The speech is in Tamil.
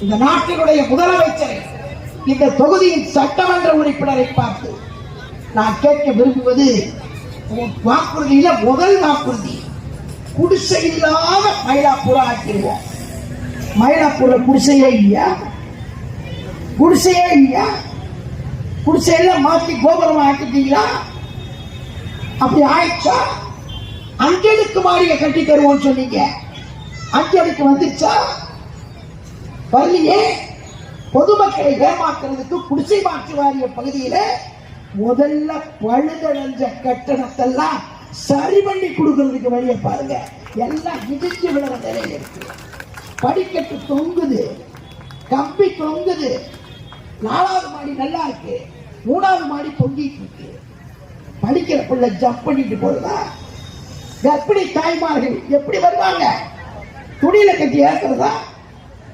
இந்த நாட்டினுடைய முதலமைச்சரை இந்த தொகுதியின் சட்டமன்ற உறுப்பினரை பார்த்து நான் கேட்க விரும்புவது வாக்குறுதியில முதல் வாக்குறுதி குடிசை இல்லாத மயிலாப்பூரை ஆக்கிடுவோம். மயிலாப்பூர்ல குடிசையே இல்லையா குடிசையே இல்லையா குடிசையில மாத்தி கோபுரம் ஆக்கிட்டீங்களா? அப்படி ஆயிடுச்சா? அஞ்சலுக்கு மாடியை கட்டி தருவோம்னு சொன்னீங்க. அஞ்சலுக்கு வந்துச்சா வரலையே பொதுமக்களை ஏமாக்குறதுக்கு குடிசை மாற்று வாரிய பகுதியில முதல்ல பழுதடைஞ்ச கட்டணத்தெல்லாம் சரி பண்ணி கொடுக்கறதுக்கு வழியை பாருங்க. எல்லாம் இடிஞ்சு விழுற நிலையில இருக்கு. படிக்கட்டு தொங்குது கம்பி தொங்குது. நாலாவது மாடி நல்லா இருக்கு. மூணாவது மாடி தொங்கிட்டு இருக்கு. படிக்கிற பிள்ளை ஜம்ப் பண்ணிட்டு போடுதா கர்ப்பிணி தாய்மார்கள் எப்படி வருவாங்க? துணியில கட்டி ஏற்றுறதா